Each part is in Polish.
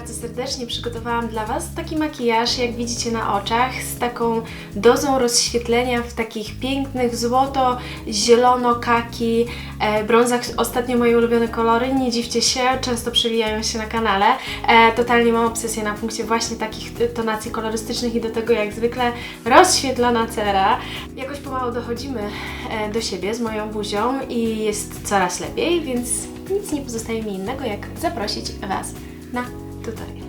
Bardzo serdecznie przygotowałam dla Was taki makijaż, jak widzicie na oczach, z taką dozą rozświetlenia w takich pięknych złoto, zielono, kaki, e, brązach. Ostatnio moje ulubione kolory, nie dziwcie się, często przewijają się na kanale. E, totalnie mam obsesję na punkcie właśnie takich tonacji kolorystycznych i do tego jak zwykle rozświetlona cera. Jakoś pomału dochodzimy e, do siebie z moją buzią i jest coraz lepiej, więc nic nie pozostaje mi innego jak zaprosić Was na Total.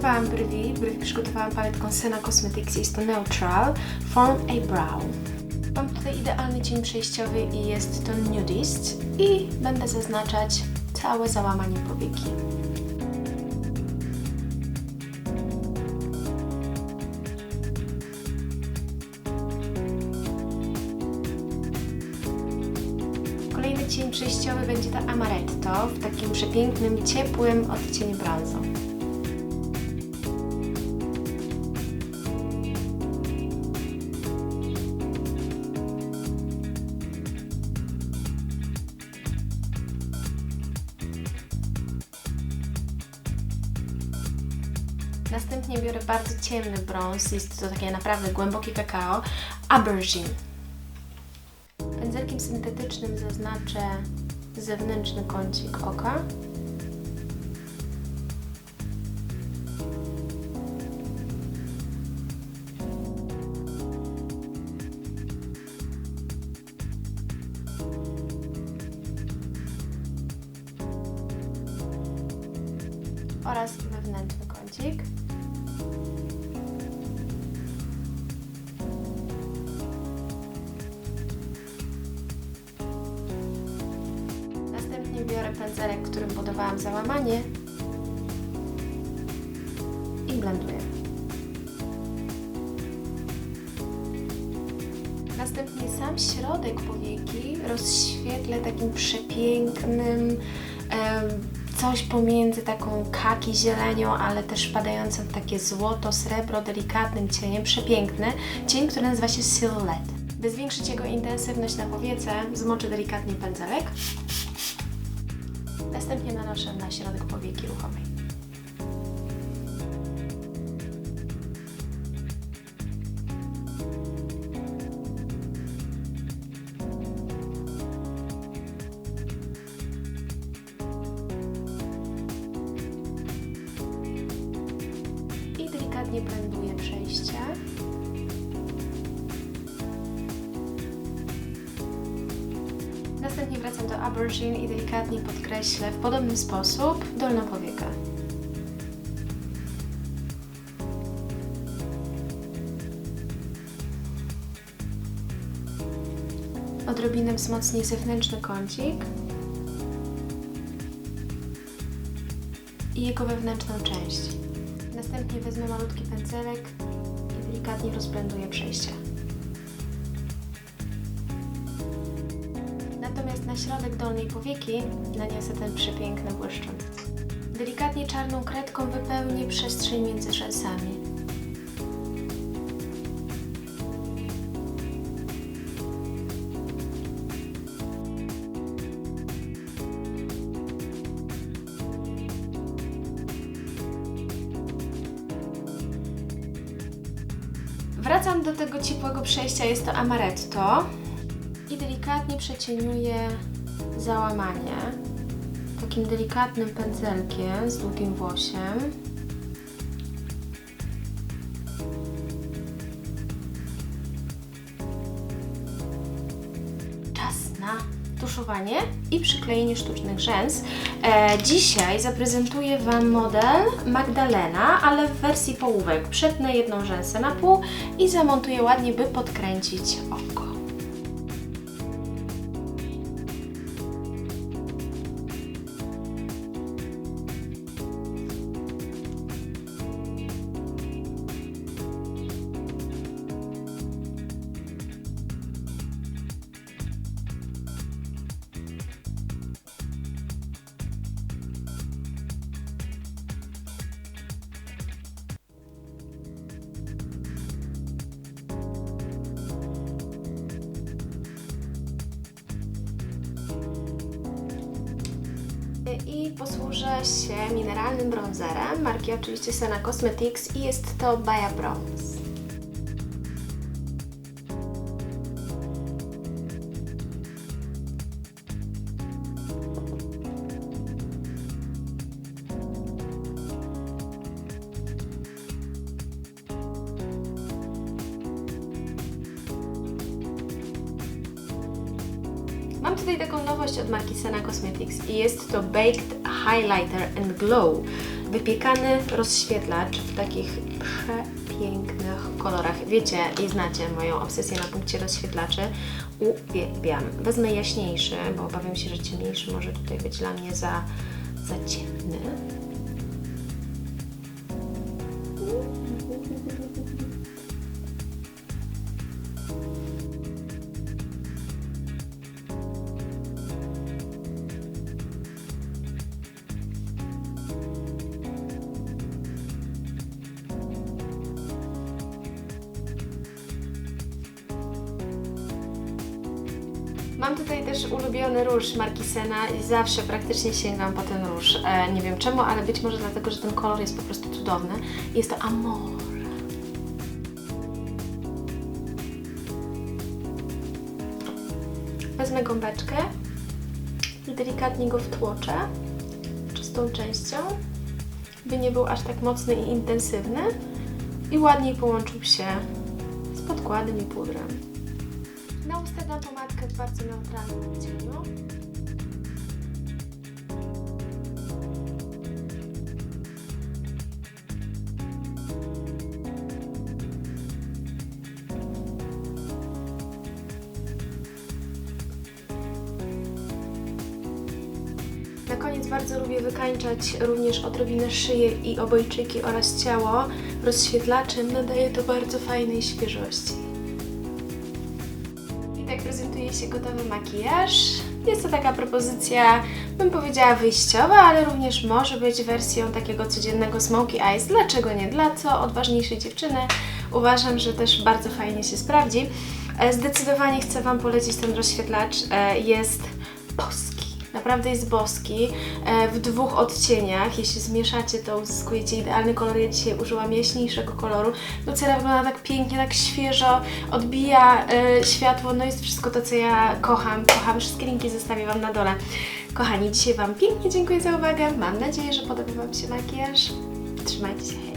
Przygotowałam brwi. Brwi przygotowałam paletką Sena Cosmetics. Jest to Neutral Form a Brow. Mam tutaj idealny cień przejściowy i jest to Nudist. I będę zaznaczać całe załamanie powieki. Kolejny cień przejściowy będzie to Amaretto w takim przepięknym, ciepłym odcieniu brązu. Następnie biorę bardzo ciemny brąz, jest to takie naprawdę głębokie kakao, Aubergine. Pędzelkiem syntetycznym zaznaczę zewnętrzny kącik oka. oraz wewnętrzny kącik. Następnie biorę pędzelek, którym budowałam załamanie i blenduję. Następnie sam środek powieki rozświetlę takim przepięknym coś pomiędzy taką kaki zielenią, ale też padającym w takie złoto, srebro, delikatnym cieniem, przepiękny cień, który nazywa się Silhouette. By zwiększyć jego intensywność na powiece, zmoczę delikatnie pędzelek. Następnie nanoszę na środek powieki ruchomej. I delikatnie blenduję przejście. Następnie wracam do Aubergine i delikatnie podkreślę w podobny sposób dolną powiekę. Odrobinę wzmocnię zewnętrzny kącik i jego wewnętrzną część. Następnie wezmę malutki pędzelek i delikatnie rozblenduję przejście. Natomiast na środek dolnej powieki naniosę ten przepiękny błyszcząc. Delikatnie czarną kredką wypełnię przestrzeń między rzęsami. Wracam do tego ciepłego przejścia, jest to amaretto i delikatnie przecieniuję załamanie takim delikatnym pędzelkiem z długim włosiem. I przyklejenie sztucznych rzęs. E, dzisiaj zaprezentuję Wam model Magdalena, ale w wersji połówek. Przetnę jedną rzęsę na pół i zamontuję ładnie, by podkręcić oko. I posłużę się mineralnym bronzerem, marki oczywiście Sena Cosmetics i jest to Baja Bronze. Tutaj taką nowość od marki Sena Cosmetics i jest to Baked Highlighter and Glow. Wypiekany rozświetlacz w takich przepięknych kolorach. Wiecie i znacie moją obsesję na punkcie rozświetlaczy. Uwielbiam. Wezmę jaśniejszy, bo obawiam się, że ciemniejszy może tutaj być dla mnie za, za ciemny. Mam tutaj też ulubiony róż marki Sena i zawsze praktycznie sięgam po ten róż. E, nie wiem czemu, ale być może dlatego, że ten kolor jest po prostu cudowny. Jest to Amore. Wezmę gąbeczkę i delikatnie go wtłoczę czystą częścią, by nie był aż tak mocny i intensywny i ładniej połączył się z podkładem i pudrem. Na usta dam pomadkę w bardzo neutralnym odcieniu. Na koniec bardzo lubię wykańczać również odrobinę szyję i obojczyki oraz ciało. Rozświetlaczem nadaje to bardzo fajnej świeżości. Tak prezentuje się gotowy makijaż. Jest to taka propozycja, bym powiedziała wyjściowa, ale również może być wersją takiego codziennego smoky eyes. Dlaczego nie? Dla co odważniejszej dziewczyny uważam, że też bardzo fajnie się sprawdzi. E, Zdecydowanie chcę Wam polecić ten rozświetlacz. E, Jest boski. Naprawdę jest boski. E, W dwóch odcieniach. Jeśli zmieszacie, to uzyskujecie idealny kolor. Ja dzisiaj użyłam jaśniejszego koloru. No cera wygląda tak pięknie, tak świeżo, odbija e, światło. No jest wszystko to, co ja kocham. Kocham. Wszystkie linki zostawię Wam na dole. Kochani, dzisiaj Wam pięknie dziękuję za uwagę. Mam nadzieję, że podoba Wam się makijaż. Trzymajcie się.